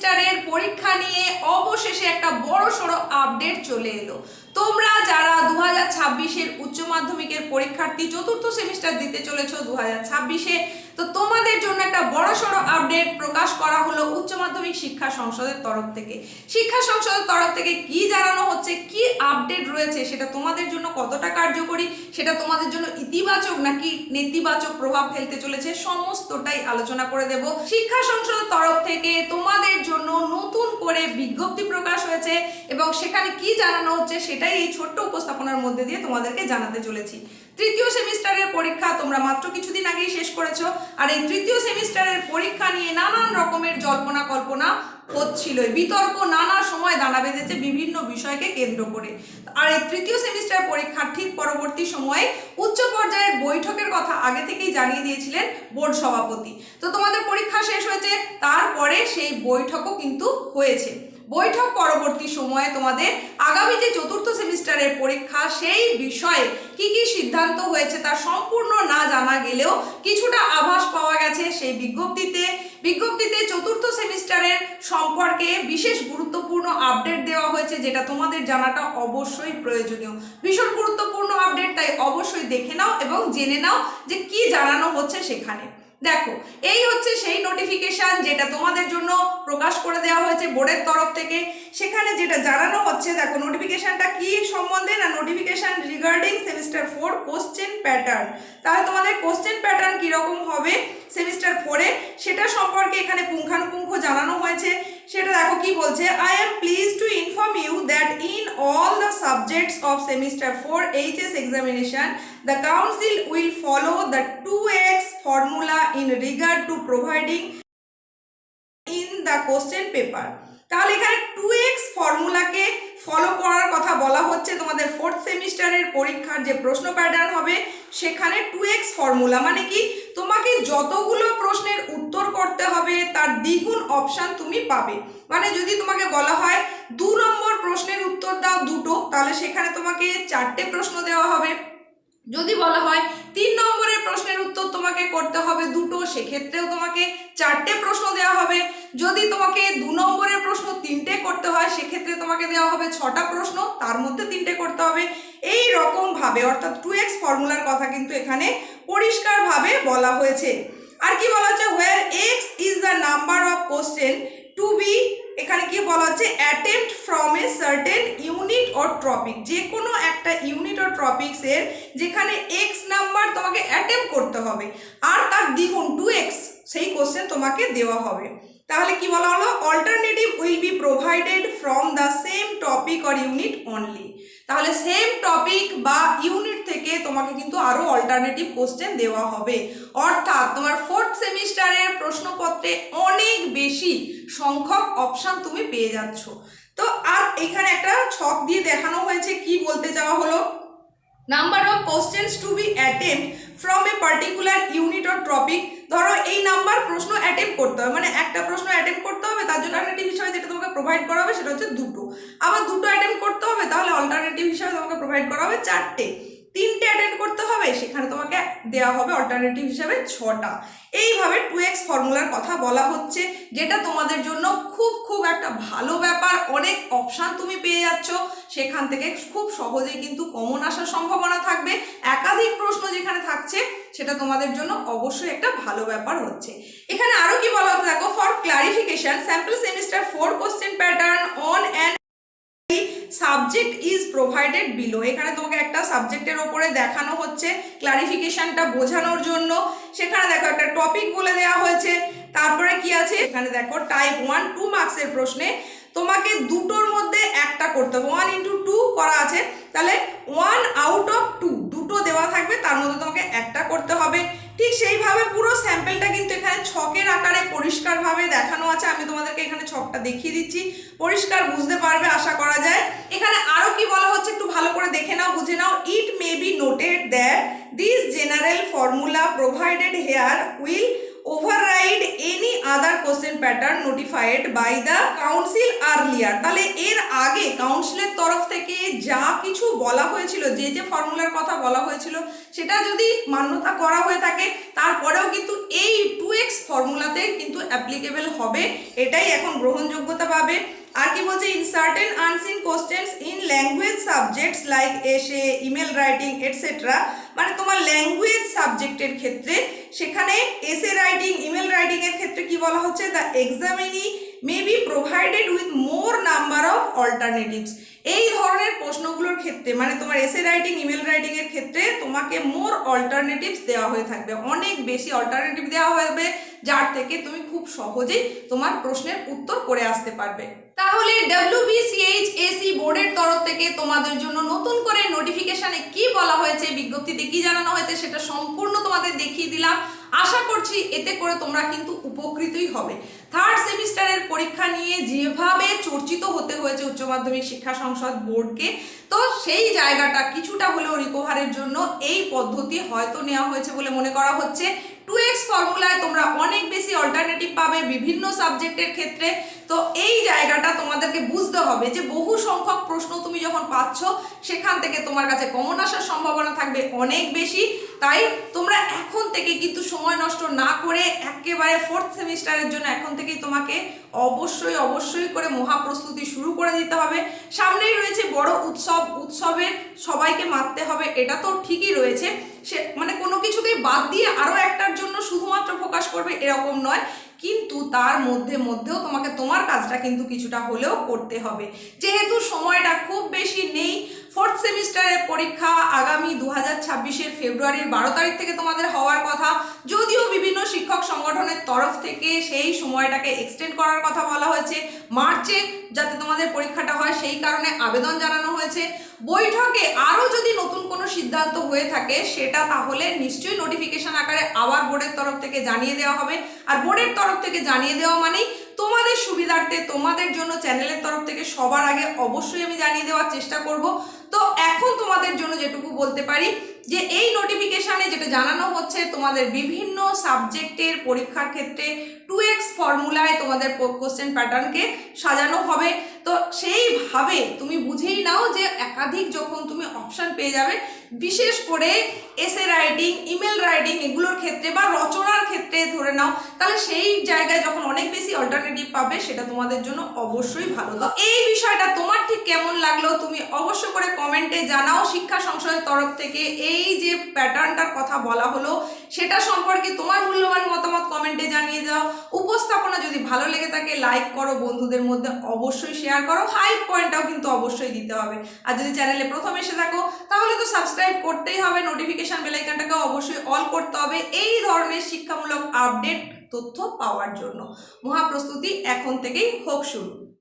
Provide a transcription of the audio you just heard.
সেমিস্টারের পরীক্ষা নিয়ে অবশেষে একটা বড় সড়ো আপডেট চলে এলো। তোমরা যারা দু হাজার ছাব্বিশের উচ্চ মাধ্যমিকের পরীক্ষার্থী চতুর্থ সেমিস্টার দিতে চলেছ দু হাজার ছাব্বিশে তো তোমাদের জন্য একটা বড় সড়ো আপডেট প্রকাশ করা হলো উচ্চ মাধ্যমিক শিক্ষা সংসদের তরফ থেকে। শিক্ষা সংসদের তরফ থেকে কি জানানো হচ্ছে, কি আপডেট রয়েছে, সেটা তোমাদের জন্য কতটা কার্যকরী, সেটা তোমাদের জন্য ইতিবাচক নাকি নেতিবাচক প্রভাব ফেলতে চলেছে, সমস্তটাই আলোচনা করে দেব। শিক্ষা সংসদের তরফ থেকে তোমাদের জন্য নতুন করে বিজ্ঞপ্তি প্রকাশ হয়েছে এবং সেখানে কি জানানো হচ্ছে, সেটাই এই ছোট্ট উপস্থাপনার মধ্যে দিয়ে তোমাদেরকে জানাতে চলেছি। তৃতীয় সেমিস্টারের পরীক্ষা তোমরা মাত্র কিছুদিন আগেই শেষ করেছ, আর এই তৃতীয় সেমিস্টারের পরীক্ষা নিয়ে নানান রকমের জল্পনা কল্পনা হচ্ছিল বিতর্ক নানা সময় দানা বেঁধেছে বিভিন্ন বিষয়কে কেন্দ্র করে। আর এই তৃতীয় সেমিস্টার পরীক্ষার ঠিক পরবর্তী সময়ে উচ্চ পর্যায়ের বৈঠকের কথা আগে থেকেই জানিয়ে দিয়েছিলেন বোর্ড সভাপতি। তো তোমাদের পরীক্ষা শেষ হয়েছে, তারপরে সেই বৈঠকও কিন্তু হয়েছে। বৈঠক পরবর্তী সময়ে তোমাদের আগামী যে চতুর্থ সেমিস্টারের পরীক্ষা, সেই বিষয়ে কি কি সিদ্ধান্ত হয়েছে তা সম্পূর্ণ না জানা গেলেও কিছুটা আভাস পাওয়া গেছে সেই বিজ্ঞপ্তিতে। বিজ্ঞপ্তিতে চতুর্থ সেমিস্টারের সম্পর্কে বিশেষ গুরুত্বপূর্ণ আপডেট দেওয়া হয়েছে যেটা তোমাদের জানাটা অবশ্যই প্রয়োজনীয়। ভীষণ গুরুত্বপূর্ণ আপডেট, তাই অবশ্যই দেখে নাও এবং জেনে নাও যে কি জানানো হচ্ছে সেখানে। দেখো, এই হচ্ছে সেই নোটিফিকেশন যেটা তোমাদের জন্য প্রকাশ করে দেওয়া হয়েছে বোর্ডের তরফ থেকে। সেখানে যেটা জানানো হচ্ছে, দেখো নোটিফিকেশানটা কি সম্বন্ধে না notification regarding semester four question pattern তাহলে তোমাদের কোশ্চেন প্যাটার্ন কীরকম হবে সেমিস্টার ফোরে সেটা সম্পর্কে এখানে পুঙ্খানুপুঙ্খ জানানো হয়েছে। সেটা দেখো কি বলছে I am please to inform you that in all the subjects of semester four HS examination council will follow the two X formula in regard to providing in the question paper তাহলে এখানে two x ফর্মুলাকে follow করার কথা বলা হচ্ছে। তোমাদের fourth সেমিস্টারের পরীক্ষার যে প্রশ্ন প্যাটার্ন হবে, সেখানে টু এক্স ফর্মুলা মানে কি? তোমাকে যতগুলো প্রশ্নের উত্তর করতে হবে, তার দ্বিগুণ অপশান তুমি পাবে। মানে যদি তোমাকে বলা হয়, দু নম্বর প্রশ্নের উত্তর দাও দুটো, তাহলে সেখানে তোমাকে চারটে প্রশ্ন দেওয়া হবে। যদি বলা হয় তিন নম্বরের প্রশ্নের উত্তর তোমাকে করতে হবে দুটো, সেক্ষেত্রেও তোমাকে চারটে প্রশ্ন দেওয়া হবে। যদি তোমাকে দু নম্বরের প্রশ্ন তিনটে করতে হয়, সেক্ষেত্রে তোমাকে দেওয়া হবে ছটা প্রশ্ন, তার মধ্যে তিনটে করতে হবে। এই রকম ভাবে অর্থাৎ টু এক্স ফর্মুলার কথা কিন্তু এখানে পরিষ্কারভাবে বলা হয়েছে। আর কি বলা হচ্ছে where X is the number of question to বলা হচ্ছে attempt from a certain unit or topic যে কোনো একটা ইউনিট অর টপিক্সের যেখানে এক্স নাম্বার তোমাকে অ্যাটেম্প করতে হবে, আর তার দ্বিগুণ টু এক্স সেই কোশ্চেন তোমাকে দেওয়া হবে। তাহলে কি বলা হলো? Alternative will be provided from the same topic or unit only তাহলে সেম টপিক বা ইউনিট থেকে তোমাকে কিন্তু আরও অল্টারনেটিভ কোশ্চেন দেওয়া হবে। অর্থাৎ তোমার ফোর্থ সেমিস্টারের প্রশ্নপত্রে অনেক বেশি সংখ্যক অপশান তুমি পেয়ে যাচ্ছ। তো আর এখানে একটা ছক দিয়ে দেখানো হয়েছে, কি বলতে চাওয়া হলো? Number of questions to be attempt from a particular unit or topic ধরো এই নাম্বার প্রশ্ন অ্যাটেম্প করতে হবে মানে একটা প্রশ্ন অ্যাটেম্প করতে হবে, তার জন্য অল্টারনেটিভ হিসাবে যেটা তোমাকে প্রোভাইড করা হবে সেটা হচ্ছে দুটো। আবার দুটো অ্যাটেম্প করতে হবে, তাহলে অল্টারনেটিভ হিসাবে তোমাকে প্রোভাইড করা হবে চারটে। তিনটে অ্যাটেন্ড করতে হবে, সেখানে তোমাকে দেওয়া হবে অল্টারনেটিভ হিসাবে ছটা। এইভাবে টু এক্স ফর্মুলার কথা বলা হচ্ছে, যেটা তোমাদের জন্য খুব খুব একটা ভালো ব্যাপার। অনেক অপশান তুমি পেয়ে যাচ্ছ, সেখান থেকে খুব সহজেই কিন্তু কমন আসার সম্ভাবনা থাকবে। একাধিক প্রশ্ন যেখানে থাকছে, সেটা তোমাদের জন্য অবশ্যই একটা ভালো ব্যাপার হচ্ছে। এখানে আরও কি বলা হচ্ছে দেখো? For clarification sample semester four question pattern on and subject is provided below এখানে তোমাকে একটা সাবজেক্টের ওপরে দেখানো হচ্ছে ক্লারিফিকেশানটা বোঝানোর জন্য। সেখানে দেখো একটা টপিক বলে দেওয়া হয়েছে। তারপরে কি আছে? এখানে দেখো টাইপ ওয়ান টু মার্কসের প্রশ্নে তোমাকে দুটোর মধ্যে একটা করতে হবে। ওয়ান ইন্টু টু করা আছে। তাহলে ওয়ান আউট অফ টু দুটো দেওয়া থাকবে তার মধ্যে তোমাকে একটা করতে হবে ঠিক সেইভাবে পুরো স্যাম্পেলটা কিন্তু এখানে ছকের আকারে পরিষ্কারভাবে দেখানো আছে, আমি তোমাদেরকে এখানে ছকটা দেখিয়ে দিচ্ছি। পরিষ্কার বুঝতে পারবে, আশা করা যায়। এখানে আরও কি বলা হচ্ছে একটু ভালো করে দেখে নাও, বুঝে নাও। It may be noted that this general formula provided here will override any other question pattern notified by the council earlier তাহলে এর আগে কাউন্সিলের তরফ থেকে যা কিছু বলা হয়েছিল, যে যে ফর্মুলার কথা বলা হয়েছিল, সেটা যদি মান্যতা করা হয়ে থাকে, তারপরেও কিন্তু এই টু এক্স ফর্মুলাতে কিন্তু অ্যাপ্লিকেবেল হবে। এটাই এখন গ্রহণযোগ্যতা পাবে। আর কি বলছে? In certain unseen questions in language subjects like essay email writing etcetera মানে তোমার ল্যাঙ্গুয়েজ সাবজেক্টের ক্ষেত্রে সেখানে এসে রাইটিং ইমেল রাইটিং এর ক্ষেত্রে কি বলা হচ্ছে? The examinee may be provided with more number of alternatives এই ধরনের প্রশ্নগুলোর ক্ষেত্রে মানে তোমার এসে রাইটিং ইমেল রাইটিং এর ক্ষেত্রে তোমাকে মোর অল্টারনেটিভস দেওয়া হয়ে থাকবে। অনেক বেশি অল্টারনেটিভ দেওয়া হবে যার থেকে তুমি খুব সহজেই তোমার প্রশ্নের উত্তর করে আসতে পারবে। তাহলে ডাব্লিউবিসিএইচ এসি বোর্ডের তরফ থেকে তোমাদের জন্য নতুন করে নোটিফিকেশনে কি বলা হয়েছে, বিজ্ঞপ্তিতে কি জানানো হয়েছে সেটা সম্পূর্ণ তোমাদের দেখিয়ে দিলাম। আশা করছি এতে করে তোমরা কিন্তু উপকৃতই হবে। থার্ড সেমিস্টারের পরীক্ষা নিয়ে যেভাবে চর্চিত হতে হয়েছে উচ্চ মাধ্যমিক শিক্ষা সংসদ বোর্ডকে, তো সেই জায়গাটা কিছুটা হলেও রিকভারের জন্য এই পদ্ধতি হয়তো নেওয়া হয়েছে বলে মনে করা হচ্ছে। টু এক্স ফর্মুলায় তোমরা অনেক বেশি অল্টারনেটিভ পাবে বিভিন্ন সাবজেক্টের ক্ষেত্রে। তো এই তোমাদেরকে বুঝতে হবে যে বহু সংখ্যক প্রশ্ন তুমি যখন পাচ্ছ, সেখান থেকে তোমার কাছে কমন আসার সম্ভাবনা থাকবে অনেক বেশি। তাই তোমরা এখন থেকে কিন্তু সময় নষ্ট না করে একেবারে ফোর্থ সেমিস্টারের জন্য এখন থেকেই তোমাকে অবশ্যই অবশ্যই করে মহাপ্রস্তুতি শুরু করে দিতে হবে। সামনেই রয়েছে বড় উৎসব। উৎসবের সবাইকে মারতে হবে, এটা তো ঠিকই রয়েছে। সে মানে কোনো কিছুকেই বাদ দিয়ে আরও একটার জন্য শুধুমাত্র ফোকাস করবে এরকম নয়। কিন্তু তার মধ্যে মধ্যেও তোমাকে তোমার কাজটা কিন্তু কিছুটা হলেও করতে হবে। যেহেতু সময়টা খুব বেশি নেই ফোর্থ সেমিস্টারের পরীক্ষা আগামী দু হাজার ছাব্বিশের ফেব্রুয়ারির বারো তারিখ থেকে তোমাদের হওয়ার কথা। যদিও বিভিন্ন শিক্ষক সংগঠনের তরফ থেকে সেই সময়টাকে এক্সটেন্ড করার কথা বলা হয়েছে। মার্চে যাতে তোমাদের পরীক্ষাটা হয়, সেই কারণে আবেদন জানানো হয়েছে। বৈঠকে আরও যদি নতুন কোনো সিদ্ধান্ত হয়ে থাকে, সেটা তাহলে নিশ্চয়ই নোটিফিকেশন আকারে আবার বোর্ডের তরফ থেকে জানিয়ে দেওয়া হবে। আর বোর্ডের তরফ থেকে জানিয়ে দেওয়া মানেই তোমাদের সুবিধার্থে তোমাদের জন্য চ্যানেলের তরফ থেকে সবার আগে অবশ্যই আমি জানিয়ে দেওয়ার চেষ্টা করব। এখন তোমাদের জন্য যেটুকু বলতে পারি যে এই নোটিফিকেশানে যেটা জানানো হচ্ছে, তোমাদের বিভিন্ন সাবজেক্টের পরীক্ষার ক্ষেত্রে টু এক্স ফর্মুলায় তোমাদের কোশ্চেন প্যাটার্নকে সাজানো হবে। তো সেইভাবে তুমি বুঝেই নাও যে একাধিক যখন তুমি অপশান পেয়ে যাবে, বিশেষ করে এসে রাইটিং ইমেল রাইটিং এগুলোর ক্ষেত্রে বা রচনার ক্ষেত্রে ধরে নাও, তাহলে সেই জায়গায় যখন অনেক বেশি অল্টারনেটিভ পাবে, সেটা তোমাদের জন্য অবশ্যই ভালো। তো এই বিষয়টা তোমার ঠিক কেমন লাগল, তুমি অবশ্য করে কমেন্টে জানাও শিক্ষা সংসদের তরফ থেকে। এই যে প্যাটার্নটার কথা বলা হলো, সেটা সম্পর্কে তোমার মূল্যবান মতামত কমেন্টে জানিয়ে দাও। উপস্থাপনা যদি ভালো লেগে থাকে লাইক করো, বন্ধুদের মধ্যে অবশ্যই শেয়ার করো। হাই পয়েন্টটাও কিন্তু অবশ্যই দিতে হবে। আর যদি চ্যানেলে প্রথম এসে থাকো, তাহলে তো সাবস্ক্রাইব করতেই হবে। নোটিফিকেশান বেলাইকানটাকে অবশ্যই অল করতে হবে। এই ধরনের শিক্ষামূলক আপডেট তথ্য পাওয়ার জন্য। মহাপ্রস্তুতি এখন থেকেই হোক শুরু।